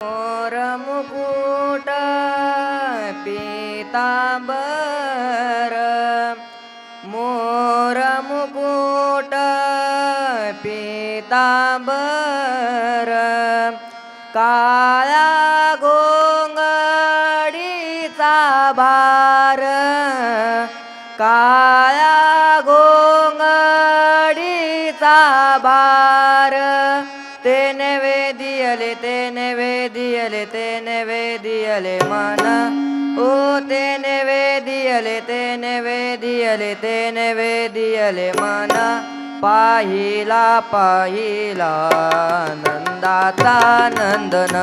मोर मुकुट पीतांबर मोर मुकुट पीतांबर काळा गोंगडीचा भार काळा भार। तेने वेदियले ते वेदियले ते वेदियले मन। ओ तेने वेदियले ते वेदियले ते वेदियले मन। पाहिला पाहिला नंदाचा नंदन।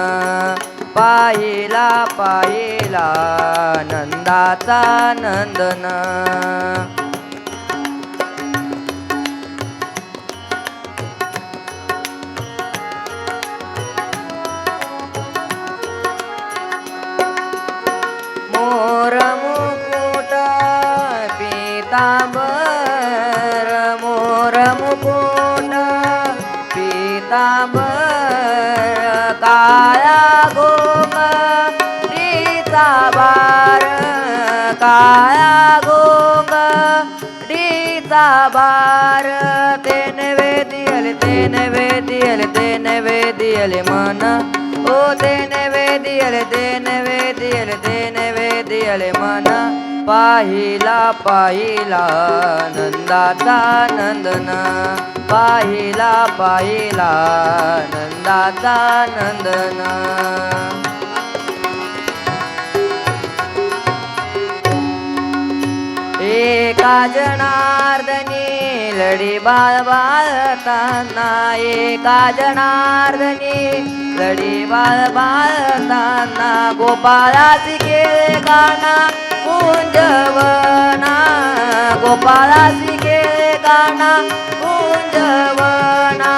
पाहिला पाहिला नंदाचा नंदन। पीतांबर मोर मुकुट पीतांबर काळा रीता बार काळा गोंगडीचा बार ते वेदियले तेने वेदियले तेने वेदियले मन ओ तेने वेदियले तेने वेदियले तेने वेदियले मन. पाहिला पाहिला नंदाचा नंदन. पाहिला पाहिला नंदाचा नंदन. एका जनार्दनी लढी बाळ बाळताना एका जनार्दनी लढी बाळ बाळताना गोपाळाची केले गाणा कुंजवना गोपाळाची केले गाणा कुंजवना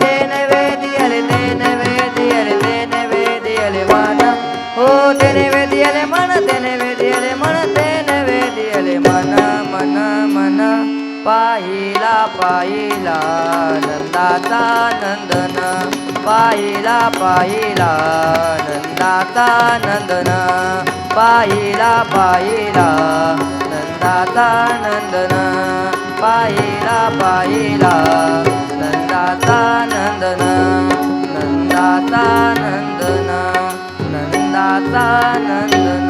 तेन वेदियले तेन वेदियले तेन वेदियले हो, मन हो तेने वेदियले मन तेने वेदियले मन तेने वेदियले मन मन मन. पाहिला पाहिला नंदाचा नंदन. पाहिला पाहिला नंदाता नंदन. पाहिला पाहिला नंदाता नंदन. पाहिला पाहिला नंदाता नंदन. नंदाता नंदन नंदाता नंदन.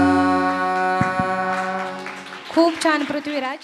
खूप छान पृथ्वीराज.